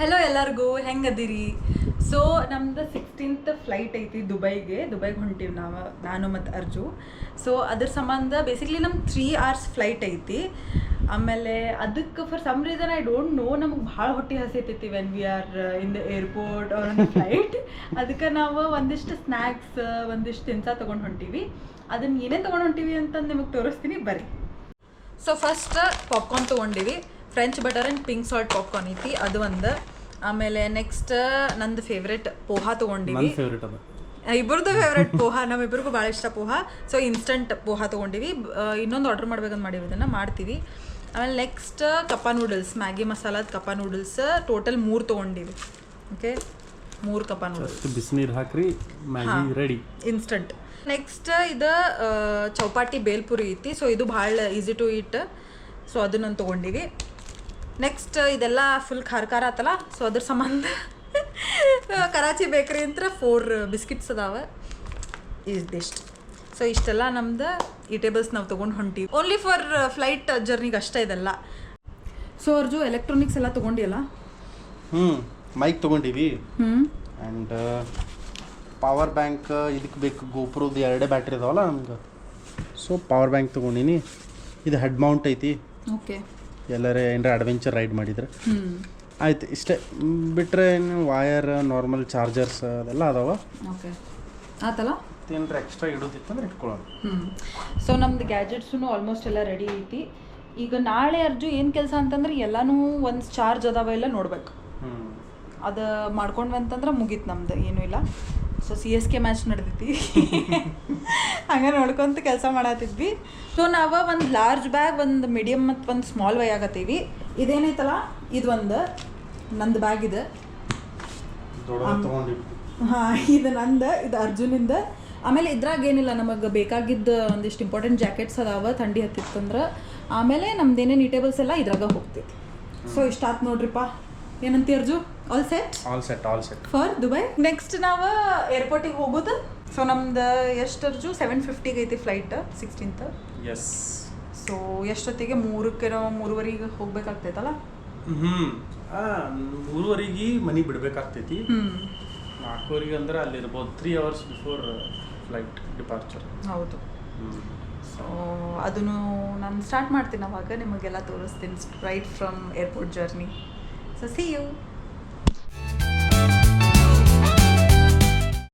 Hello ಎಲ್ಲರಿಗೂ, ಹೆಂಗದಿರಿ? So ನಮ್ದು ಸಿಕ್ಸ್ಟೀನ್ತ್ ಫ್ಲೈಟ್ ಐತಿ ದುಬೈಗೆ. ದುಬೈಗೆ ಹೊಂಟೀವಿ ನಾವು, ನಾನು ಮತ್ತು ಅರ್ಜು. ಸೊ ಅದ್ರ ಸಂಬಂಧ ಬೇಸಿಕ್ಲಿ ನಮ್ಮ ತ್ರೀ ಅವರ್ಸ್ ಫ್ಲೈಟ್ ಐತಿ. ಆಮೇಲೆ ಅದಕ್ಕೆ for some reason I don't know ನಮಗೆ ಭಾಳ ಹೊಟ್ಟೆ ಹಸಿತೈತಿ when we are in the airport or on flight ಅದಕ್ಕೆ ನಾವು ಒಂದಿಷ್ಟು ಸ್ನ್ಯಾಕ್ಸ್ ಒಂದಿಷ್ಟು ತಿನ್ಸ ತೊಗೊಂಡು ಹೊಂಟೀವಿ. ಅದನ್ನ ಏನೇನು ತೊಗೊಂಡು ಹೊಂಟೀವಿ ಅಂತ ನಿಮಗೆ ತೋರಿಸ್ತೀನಿ, ಬರ್ರಿ. So first popcorn ತೊಗೊಂಡಿವಿ. French butter and pink salt popcorn ಐತಿ. ಅದು ಒಂದು. ಆಮೇಲೆ ನೆಕ್ಸ್ಟ್ ನಂದು ಫೇವ್ರೆಟ್ ಪೋಹಾ ತೊಗೊಂಡಿವಿ. ಫೇವ್ರೇಟ್ ಅದು. ಇಬ್ಬರದು ಫೇವ್ರೆಟ್ ಪೋಹಾ. ನಮ್ಮಿಬ್ಬರಿಗೂ ಭಾಳ ಇಷ್ಟ ಪೋಹಾ. ಸೊ ಇನ್ಸ್ಟಂಟ್ ಪೋಹಾ ತೊಗೊಂಡಿವಿ. ಇನ್ನೊಂದು ಆರ್ಡರ್ ಮಾಡ್ಬೇಕಂತ ಮಾಡಿವಿ. ಇದನ್ನು ಮಾಡ್ತೀವಿ. ಆಮೇಲೆ ನೆಕ್ಸ್ಟ್ ಕಪ್ಪ ನೂಡಲ್ಸ್ ಮ್ಯಾಗಿ ಮಸಾಲದ ಕಪ್ಪ ನೂಡಲ್ಸ್ ಟೋಟಲ್ ಮೂರು ತೊಗೊಂಡಿವಿ. ಓಕೆ ಮೂರು ಕಪ್ಪ ನೂಡಲ್ಸ್ ಬಿಸಿನೀರು ಹಾಕ್ರಿ ಮ್ಯಾಗಿ ರೆಡಿ ಇನ್ಸ್ಟಂಟ್ ನೆಕ್ಸ್ಟ್ ಇದು ಚೌಪಾಟಿ ಬೇಲ್ಪುರಿ ಐತಿ. ಸೊ ಇದು ಭಾಳ ಈಸಿ ಟು ಇಟ್ ಸೊ ಅದನ್ನೊಂದು ತೊಗೊಂಡಿವಿ. ನೆಕ್ಸ್ಟ್ ಇದೆಲ್ಲ ಫುಲ್ ಖಾರ ಖಾರ ಆತಲ್ಲ ಸೊ ಅದ್ರ ಸಂಬಂಧ ಕರಾಚಿ ಬೇಕ್ರಿ ಅಂತ ಫೋರ್ ಬಿಸ್ಕಿಟ್ಸ್ ಅದಾವ. ಇದಿಷ್ಟು ಸೊ ಇಷ್ಟೆಲ್ಲ ನಮ್ದು ಟೇಬಲ್ಸ್ ನಾವು ತೊಗೊಂಡು ಹೊಂಟೀವಿ. ಓನ್ಲಿ ಫಾರ್ ಫ್ಲೈಟ್ ಜರ್ನಿಗೆ ಅಷ್ಟೇ ಇದೆಲ್ಲ. ಸೊ ಅರ್ಜು ಎಲೆಕ್ಟ್ರಾನಿಕ್ಸ್ ಎಲ್ಲ ತೊಗೊಂಡಿಯಲ್ಲ? ಹ್ಞೂ ಮೈಕ್ ತೊಗೊಂಡಿವಿ. ಹ್ಞೂ ಆ್ಯಂಡ್ ಪವರ್ ಬ್ಯಾಂಕ್ ಇದಕ್ಕೆ ಬೇಕು ಗೋಪುರದ ಎರಡೇ ಬ್ಯಾಟ್ರಿ ಇದಾವಲ್ಲ ನಮ್ಗೆ. ಸೊ ಪವರ್ ಬ್ಯಾಂಕ್ ತೊಗೊಂಡಿನಿ. ಇದು ಹೆಡ್ ಮೌಂಟ್ ಐತಿ. ಓಕೆ ಎಲ್ಲರೇ ಏನಾರ ಅಡ್ವೆಂಚರ್ ರೈಡ್ ಮಾಡಿದ್ರೆ. ಆಯ್ತು ಇಷ್ಟೇ. ಬಿಟ್ಟರೆ ಬಿಟ್ರೆ ವಯರ್ ನಾರ್ಮಲ್ ಚಾರ್ಜರ್ಸ್ ಅದೆಲ್ಲ ಅದಾವ. ಓಕೆ ಆತಲ್ಲ? ಏನಾರ ಎಕ್ಸ್ಟ್ರಾ ಇಡೋದಿತ್ತಂದ್ರೆ ಇಟ್ಕೊಳ್ಳೋಣ. ಸೊ ನಮ್ದು ಗ್ಯಾಜೆಟ್ಸು ಆಲ್ಮೋಸ್ಟ್ ಎಲ್ಲ ರೆಡಿ ಐತಿ. ಈಗ ನಾಳೆ ಅರ್ಜು ಏನು ಕೆಲಸ ಅಂತಂದ್ರೆ ಎಲ್ಲನೂ ಒಂದು ಚಾರ್ಜ್ ಅದಾವ ಇಲ್ಲ ನೋಡ್ಬೇಕು. ಅದು ಮಾಡ್ಕೊಂಡ್ವಿ ಅಂತಂದ್ರೆ ಮುಗೀತು ನಮ್ದು ಏನೂ ಇಲ್ಲ. So C S K match ನಡೆದೈತಿ. ಹಂಗೆ ನೋಡ್ಕೊಂತ ಕೆಲಸ ಮಾಡತ್ತಿದ್ವಿ ಸೊ ನಾವು ಒಂದು ಲಾರ್ಜ್ ಬ್ಯಾಗ್ ಒಂದು ಮೀಡಿಯಮ್ ಮತ್ತು ಒಂದು ಸ್ಮಾಲ್ ವೈ ಆಗತ್ತೀವಿ ಇದೇನೈತಲ್ಲ? ಇದು. ಒಂದು ನಂದು ಬ್ಯಾಗ್ ಇದೆ ಹಾಂ ಇದು ನಂದು ಇದು ಅರ್ಜುನಿಂದ. ಆಮೇಲೆ ಇದ್ರಾಗ ಏನಿಲ್ಲ ನಮಗೆ ಬೇಕಾಗಿದ್ದ ಒಂದಿಷ್ಟು ಇಂಪಾರ್ಟೆಂಟ್ ಜಾಕೆಟ್ಸ್ ಅದಾವ ಥಂಡಿ ಹತ್ತಿತ್ತಂದ್ರೆ. ಆಮೇಲೆ ನಮ್ದು ಏನೇನು ಈಟೇಬಲ್ಸ್ ಎಲ್ಲ ಇದ್ರಾಗ ಹೋಗ್ತೈತಿ ಸೊ ಇಷ್ಟ ಆತ್ ನೋಡ್ರಿಪ್ಪ ಏನಂತಿ Arzoo all set all set all set for Dubai next ನಾವು ಏರ್ಪೋರ್ಟಿಗೆ ಹೋಗೋದು. ಸೊ ನಮ್ದು ಎಷ್ಟು ಅರ್ಜು ಸೆವೆನ್ ಫಿಫ್ಟಿಗೆ ಐತಿ ಫ್ಲೈಟ್ ಸಿಕ್ಸ್ಟೀನ್ತ್ ಎಸ್ ಸೊ ಎಷ್ಟೊತ್ತಿಗೆ? ಮೂರಕ್ಕೆ ನಾವು ಮೂರುವರೆಗೆ ಹೋಗ್ಬೇಕಾಗ್ತೈತಲ್ಲ? ಹ್ಞೂ ಮೂರುವರೆಗೆ ಮನೆ ಬಿಡಬೇಕಾಗ್ತೈತಿ. ಹ್ಞೂ ನಾಲ್ಕೂವರೆಗೆ ಅಂದ್ರೆ ಅಲ್ಲಿರ್ಬೋದು three hours before flight departure ಹೌದು. ಸೊ ಅದನ್ನು ನಾನು ಸ್ಟಾರ್ಟ್ ಮಾಡ್ತೀನಿ ಅವಾಗ. ನಿಮಗೆಲ್ಲ ತೋರಿಸ್ತೀನಿ right from airport journey so see you